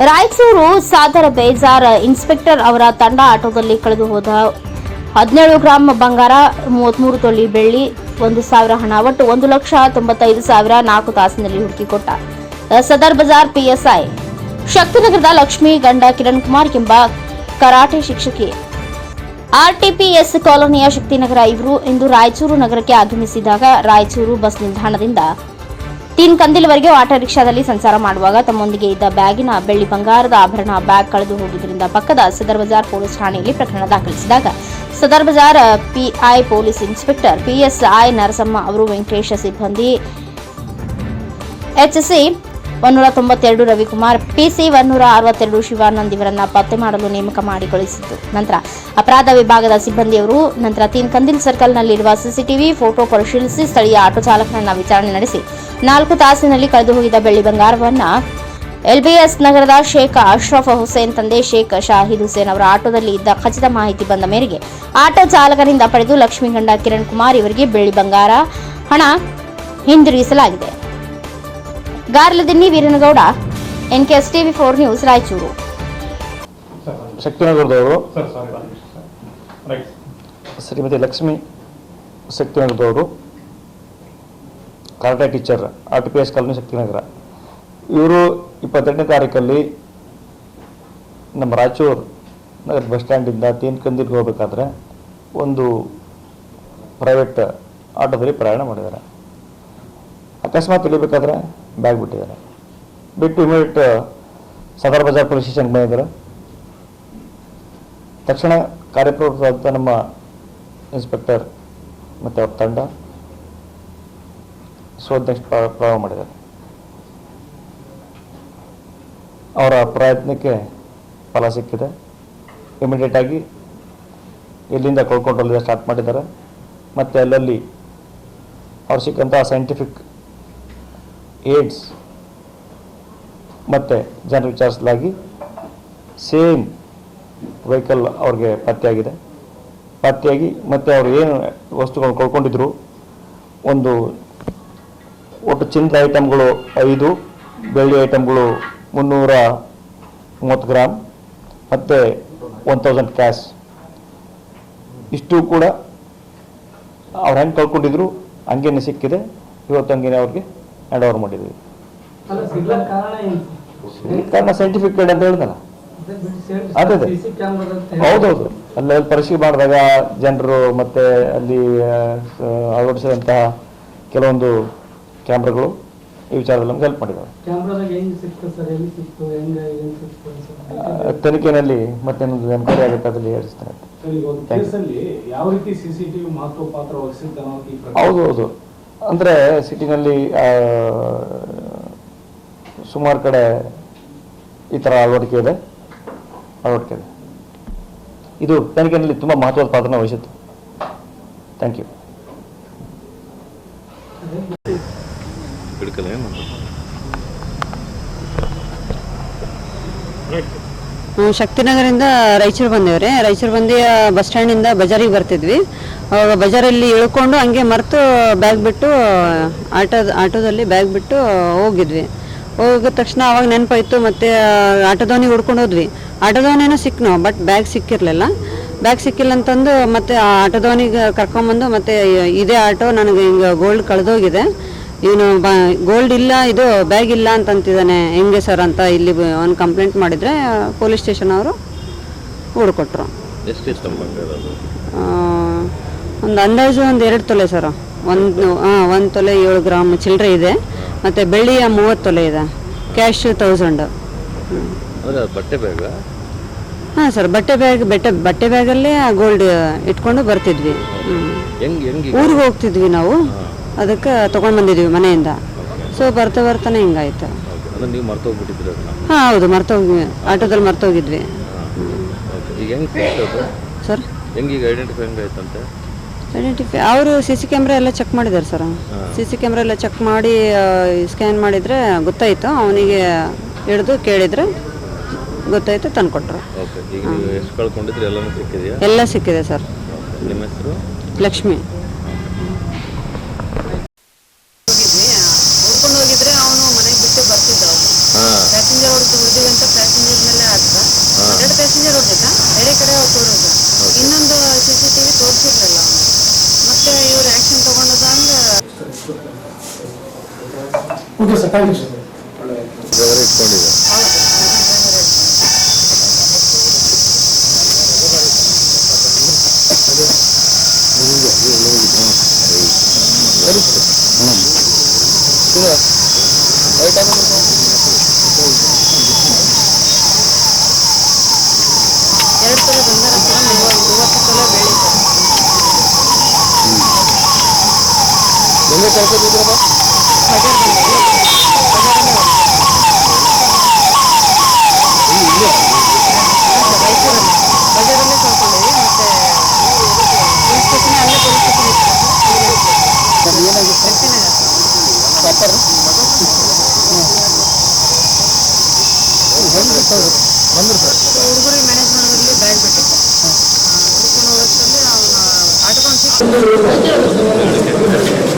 ರಾಯಚೂರು ಸಾದರ ಬೇಜಾರ್, ಇನ್ಸ್ಪೆಕ್ಟರ್ ಅವರ ತಂಡ ಆಟೋದಲ್ಲಿ ಕಳೆದು ಹೋದ ಹದಿನೇಳು ಗ್ರಾಮ್ ಬಂಗಾರ, ಮೂವತ್ಮೂರು ತೊಳಿ ಬೆಳ್ಳಿ, ಒಂದು ಸಾವಿರ ಹಣ, ಒಟ್ಟು ಒಂದು ಲಕ್ಷ ತೊಂಬತ್ತೈದು ಸಾವಿರ ನಾಲ್ಕು ತಾಸಿನಲ್ಲಿ ಹುಡುಕಿಕೊಟ್ಟ. ಸದರ್ ಬಜಾರ್ ಪಿಎಸ್ಐ. ಶಕ್ತಿನಗರದ ಲಕ್ಷ್ಮಿ ಗಂಡ ಕಿರಣ್ ಕುಮಾರ್ ಎಂಬ ಕರಾಟೆ ಶಿಕ್ಷಕಿ. ಆರ್ಟಿಪಿಎಸ್ ಕಾಲೋನಿಯ ಶಕ್ತಿನಗರ ಇವರು ಇಂದು ರಾಯಚೂರು ನಗರಕ್ಕೆ ಆಗಮಿಸಿದಾಗ ರಾಯಚೂರು ಬಸ್ ನಿಲ್ದಾಣದಿಂದ ತೀನ್ ಕಂದಿಲ್ವರೆಗೆ ಆಟೋ ರಿಕ್ಷಾದಲ್ಲಿ ಸಂಚಾರ ಮಾಡುವಾಗ ತಮ್ಮೊಂದಿಗೆ ಇದ್ದ ಬ್ಯಾಗಿನ ಬೆಳ್ಳಿ ಬಂಗಾರದ ಆಭರಣ ಬ್ಯಾಗ್ ಕಳೆದು ಹೋಗಿದ್ದರಿಂದ ಪಕ್ಕದ ಸದರ್ ಬಜಾರ್ ಪೊಲೀಸ್ ಠಾಣೆಯಲ್ಲಿ ಪ್ರಕರಣ ದಾಖಲಿಸಿದಾಗ Sadar Bazar PI police inspector PSI Narasamma ಅವರು ವೆಂಕಟೇಶ ಸಿಬ್ಬಂದಿ ಎಚ್ಸಿ ಒನ್ನೂರ ತೊಂಬತ್ತೆರಡು ರವಿಕುಮಾರ್, ಪಿಸಿ ಒಂದೂರ ಅರವತ್ತೆರಡು ಶಿವಾನಂದ್ ಇವರನ್ನ ಪತ್ತೆ ಮಾಡಲು ನೇಮಕ ಮಾಡಿಕೊಳಿಸಿತು ನಂತರ ಅಪರಾಧ ವಿಭಾಗದ ಸಿಬ್ಬಂದಿಯವರು, ನಂತರ ತೀನ್ ಕಂದಿಲ್ ಸರ್ಕಲ್ನಲ್ಲಿರುವ ಸಿಸಿಟಿವಿ ಫೋಟೋ ಪರಿಶೀಲಿಸಿ ಸ್ಥಳೀಯ ಆಟೋ ಚಾಲಕನನ್ನ ವಿಚಾರಣೆ ನಡೆಸಿ ನಾಲ್ಕು ತಾಸಿನಲ್ಲಿ ಕಳೆದು ಹೋಗಿದ್ದ ಬೆಳ್ಳಿ ಬಂಗಾರವನ್ನ ಎಲ್ಬಿಎಸ್ ನಗರದ ಶೇಖ್ ಅಶ್ರಫ್ ಹುಸೇನ್ ತಂದೆ ಶೇಖ್ ಶಾಹಿದ್ ಹುಸೇನ್ ಅವರ ಆಟೋದಲ್ಲಿ ಇದ್ದ ಖಚಿತ ಮಾಹಿತಿ ಬಂದ ಮೇರೆಗೆ ಆಟೋ ಚಾಲಕರಿಂದ ಪಡೆದು ಲಕ್ಷ್ಮೀಗಂಡ ಕಿರಣ್ ಕುಮಾರ್ ಇವರಿಗೆ ಬೆಳ್ಳಿ ಬಂಗಾರ ಹಣ ಹಿಂದಿರುಗಿಸಲಾಗಿದೆ. Garladinni Veeranagouda NKS TV four news Raichur. ಶಕ್ತಿನಗರದವರು. Sir sorry. Right. Shrimati Lakshmi ಶಕ್ತಿನಗರದವರು. Karate teacher R T P S colony Shaktinagar. ಇವರು ಇಪ್ಪತ್ತೆಂಟನೇ ತಾರೀಕಲ್ಲಿ ನಮ್ಮ ರಾಯಚೂರು ನಗರ ಬಸ್ ಸ್ಟ್ಯಾಂಡಿಂದ ತೀನ್ಕಂದಿಗೆ ಹೋಗಬೇಕಾದ್ರೆ ಒಂದು ಪ್ರೈವೇಟ್ ಆಟೋದಲ್ಲಿ ಪ್ರಯಾಣ ಮಾಡಿದ್ದಾರೆ. ಅಕಸ್ಮಾತ್ ಇಳಿಬೇಕಾದ್ರೆ ಬ್ಯಾಗ್ ಬಿಟ್ಟಿದ್ದಾರೆ ಬಿಟ್ಟು ಇಮಿಡಿಯೇಟ್ ಸದರ್ ಬಜಾರ್ ಪೊಲೀಸ್ ಸ್ಟೇಷನ್ಗೆ ಬಂದಿದ್ದಾರೆ. ತಕ್ಷಣ ಕಾರ್ಯಪ್ರವೃತ್ತ ನಮ್ಮ ಇನ್ಸ್ಪೆಕ್ಟರ್ ಮತ್ತು ಅವ್ರ ತಂಡ ಶೋಧ ನೆಕ್ಸ್ಟ್ ಪ್ರಾರಂಭ ಮಾಡಿದ್ದಾರೆ. ಅವರ ಪ್ರಯತ್ನಕ್ಕೆ ಫಲ ಸಿಕ್ಕಿದೆ. ಇಮಿಡಿಯೇಟ್ ಆಗಿ ಎಲ್ಲಿಂದ ಕಳ್ಕೊಂಡು ಸ್ಟಾರ್ಟ್ ಮಾಡಿದ್ದಾರೆ. ಮತ್ತು ಅಲ್ಲಲ್ಲಿ ಅವ್ರು ಸಿಕ್ಕಂಥ ಸೈಂಟಿಫಿಕ್ ಏಡ್ಸ್ ಮತ್ತೆ ಜನರು ವಿಚಾರಿಸಲಾಗಿ ಸೇಮ್ ವೆಹಿಕಲ್ ಅವ್ರಿಗೆ ಪತ್ತೆಯಾಗಿದೆ. ಪತ್ತೆಯಾಗಿ ಮತ್ತು ಅವರು ಏನು ವಸ್ತುಗಳನ್ನು ಕಳ್ಕೊಂಡಿದ್ರು ಒಂದು ಒಟ್ಟು ಚಿನ್ನದ ಐಟಮ್ಗಳು ಐದು, ಬೆಳ್ಳಿ ಐಟಮ್ಗಳು ಮುನ್ನೂರ ಮೂವತ್ತು ಗ್ರಾಮ್ ಮತ್ತು ಒನ್ ತೌಸಂಡ್ ಕ್ಯಾಶ್ ಇಷ್ಟು ಕೂಡ ಅವ್ರು ಹೆಂಗೆ ಕಳ್ಕೊಂಡಿದ್ರು, ಹಂಗೇನೆ ಸಿಕ್ಕಿದೆ. ಇವತ್ತು ಹಂಗೇನೆ ಅವ್ರಿಗೆ ಹ್ಯಾಂಡ್ ಓವರ್ ಮಾಡಿದ್ವಿ. ಕಾರಣ ಸೈಂಟಿಫಿಕ್ ಅಂತ ಹೇಳಿದಲ್ಲ. ಅದೇ, ಹೌದೌದು. ಅಲ್ಲಿ ಪರೀಕ್ಷೆ ಮಾಡಿದಾಗ ಜನರು ಮತ್ತೆ ಅಲ್ಲಿ ಅಳವಡಿಸಿದಂತಹ ಕೆಲವೊಂದು ಕ್ಯಾಮ್ರಾಗಳು ಈ ವಿಚಾರದಲ್ಲಿ ನಮ್ಗೆ ಹೆಲ್ಪ್ ಮಾಡಿದ್ದಾರೆ ತನಿಖೆನಲ್ಲಿ ಮತ್ತೆ ಎನ್ಕ್ವೈರಿ ಆಗುತ್ತೆ ಅದರಲ್ಲಿ ಪ್ರಕರಣ. ಹೌದು ಹೌದು. ಅಂದರೆ ಸಿಟಿನಲ್ಲಿ ಸುಮಾರು ಕಡೆ ಈ ಥರ ಅಳವಡಿಕೆ ಇದೆ. ಅಳವಡಿಕೆ ಇದೆ. ಇದು ತನಿಖೆಯಲ್ಲಿ ತುಂಬ ಮಹತ್ವದ ಪಾತ್ರನ ವಹಿಸುತ್ತೆ. ಥ್ಯಾಂಕ್ ಯು ನಾವು ಶಕ್ತಿನಗರಿಂದ ರಾಯಚೂರು ಬಂದೇವ್ರಿ. ರಾಯಚೂರು ಬಂದು ಬಸ್ ಸ್ಟ್ಯಾಂಡಿಂದ ಬಜಾರಿಗೆ ಬರ್ತಿದ್ವಿ. ಅವಾಗ ಬಜಾರಲ್ಲಿ ಇಳ್ಕೊಂಡು ಹಂಗೆ ಮರೆತು ಬ್ಯಾಗ್ ಬಿಟ್ಟು ಆಟೋದ ಆಟೋದಲ್ಲಿ ಬ್ಯಾಗ್ ಬಿಟ್ಟು ಹೋಗಿದ್ವಿ. ಹೋಗಿದ ತಕ್ಷಣ ಅವಾಗ ನೆನಪಾಯ್ತು, ಮತ್ತು ಆಟೋದವನಿಗೆ ಹುಡ್ಕೊಂಡು ಹೋದ್ವಿ. ಆಟೋದವನೇನೋ ಸಿಕ್ನು, ಬಟ್ ಬ್ಯಾಗ್ ಸಿಕ್ಕಿರಲಿಲ್ಲ. ಬ್ಯಾಗ್ ಸಿಕ್ಕಿಲ್ಲ ಅಂತಂದು ಮತ್ತೆ ಆ ಆಟೋದವನಿಗೆ ಕರ್ಕೊಂಬಂದು ಮತ್ತೆ ಇದೇ ಆಟೋ, ನನಗೆ ಹಿಂಗೆ ಗೋಲ್ಡ್ ಕಳೆದೋಗಿದೆ. ಇವನು ಬ ಗೋಲ್ಡ್ ಇಲ್ಲ ಇದು ಬ್ಯಾಗ್ ಇಲ್ಲ ಅಂತಂತಿದ್ದಾನೆ ಹೆಂಗೆ ಸರ್ ಅಂತ ಇಲ್ಲಿ ಒಂದು ಕಂಪ್ಲೇಂಟ್ ಮಾಡಿದರೆ ಪೊಲೀಸ್ ಸ್ಟೇಷನ್ ಅವರು ಅದು ಒಂದು ಅಂದಾಜು ಒಂದು ಎರಡು ತೊಲೆ ಸರ್ ಒಂದು ಹಾಂ ಒಂದು ತೊಲೆ ಏಳು ಗ್ರಾಮ್ ಚಿಲ್ಲರೆ ಇದೆ ಮತ್ತು ಬೆಳ್ಳಿಯ ಮೂವತ್ತು ತೊಲೆ ಇದೆ ಕ್ಯಾಶ್ ತೌಸಂಡು ಹಾಂ ಸರ್ ಬಟ್ಟೆ ಬ್ಯಾಗ್ ಬಟ್ಟೆ ಬಟ್ಟೆ ಬ್ಯಾಗಲ್ಲೇ ಆ ಗೋಲ್ಡ್ ಇಟ್ಕೊಂಡು ಬರ್ತಿದ್ವಿ. ಊರಿಗೆ ಹೋಗ್ತಿದ್ವಿ ನಾವು. ಅದಕ್ಕೆ ತೊಗೊಂಡು ಬಂದಿದ್ದೀವಿ ಮನೆಯಿಂದ. ಸೊ ಬರ್ತಾ ಬರ್ತಾನೆ ಹಿಂಗಾಯ್ತು. ಅಂದ್ರೆ ನೀವು ಮರ್ತೋಗ್ಬಿಟ್ಟಿದ್ರಿ ಅದನ್ನ? ಹಾಂ ಹೌದು ಮರ್ತೋಗಿ ಆಟೋದಲ್ಲಿ ಮರ್ತೋಗಿದ್ವಿ. Okay. ಈಗ ಹೆಂಗ್ ಸರ್ ಹೆಂಗ್ ಈಗ ಐಡೆಂಟಿಫೈ ಹೆಂಗಾಯ್ತಂತೆ? ಐಡೆಂಟಿಫೈ ಅವರು ಸಿ ಸಿ ಕ್ಯಾಮ್ರಾ ಎಲ್ಲ ಚೆಕ್ ಮಾಡಿದ್ದಾರೆ ಸರ್ ಸಿ ಸಿ ಕ್ಯಾಮ್ರಾ ಎಲ್ಲ ಚೆಕ್ ಮಾಡಿ ಸ್ಕ್ಯಾನ್ ಮಾಡಿದರೆ ಗೊತ್ತಾಯಿತು. ಅವನಿಗೆ ಹಿಡಿದು ಕೇಳಿದರೆ ಗೊತ್ತಾಯ್ತು ತಂದುಕೊಟ್ರು. ಓಕೆ ಈಗ ನೀವು ಎಷ್ಟು ಕಳ್ಕೊಂಡಿದ್ರಿ ಎಲ್ಲನೂ ಸಿಕ್ಕಿದೆಯಾ? ಎಲ್ಲ ಸಿಕ್ಕಿದೆ ಸರ್ ನಿಮ್ಮ ಹೆಸರು? ಲಕ್ಷ್ಮಿ ಹುಡ್ಕೊಂಡು ಹೋಗಿದ್ರೆ ಅವನು ಮನೆಗೆ ಬಿಟ್ಟು ಬರ್ತಿದ್ದ ಹಾಂ ಪ್ಯಾಸೆಂಜರ್ ಹೊಡೆದು ಹೊಡೆದಿವಿ ಅಂತ ಕೊಡೋದು ಇನ್ನೊಂದು ಸಿ ಸಿ ಟಿ ವಿ ತೋರಿಸಿರ್ಲಿಲ್ಲ ಅವನು ಮತ್ತೆ ಇವ್ರು ಆ್ಯಕ್ಷನ್ ಅಂದ್ರೆ okay sir thank you sir driver ಇಟ್ಕೊಂಡಿದ್ದಾರೆ ಎರಡು ತೊಲೆ ಬಂಗಾರ ಕೂಡ ಮೂವತ್ತು ಮೂವತ್ತು ತೊಲೆ ಬೆಳ್ಳಿ ಸರ್ ಬಂದಿದೆ ಬಜಾರಲ್ಲೇ ರಾಯಚೂರಲ್ಲಿ ಬಜಾರಲ್ಲೇ ಕಳ್ಕೊಂಡಿವಿ ಮತ್ತೆ ಪೊಲೀಸ್ ಸ್ಟೇಷನ್ ಅಲ್ಲೇ ಪೊಲೀಸ್ ಸ್ಟೇಷನ್ ಶಕ್ತಿನಗರ ಹುಡುಗರಿಗೆ ಮ್ಯಾನೇಜ್ ಮಾಡೋದ್ರಲ್ಲಿ ಬ್ಯಾಗ್ ಬಿಟ್ಟಿತ್ತು ಹುಡ್ಕೊಂಡು ಹೋಗೋಷ್ಟರಲ್ಲಿ ಅವನು ಆಟೋಕೊಂಡು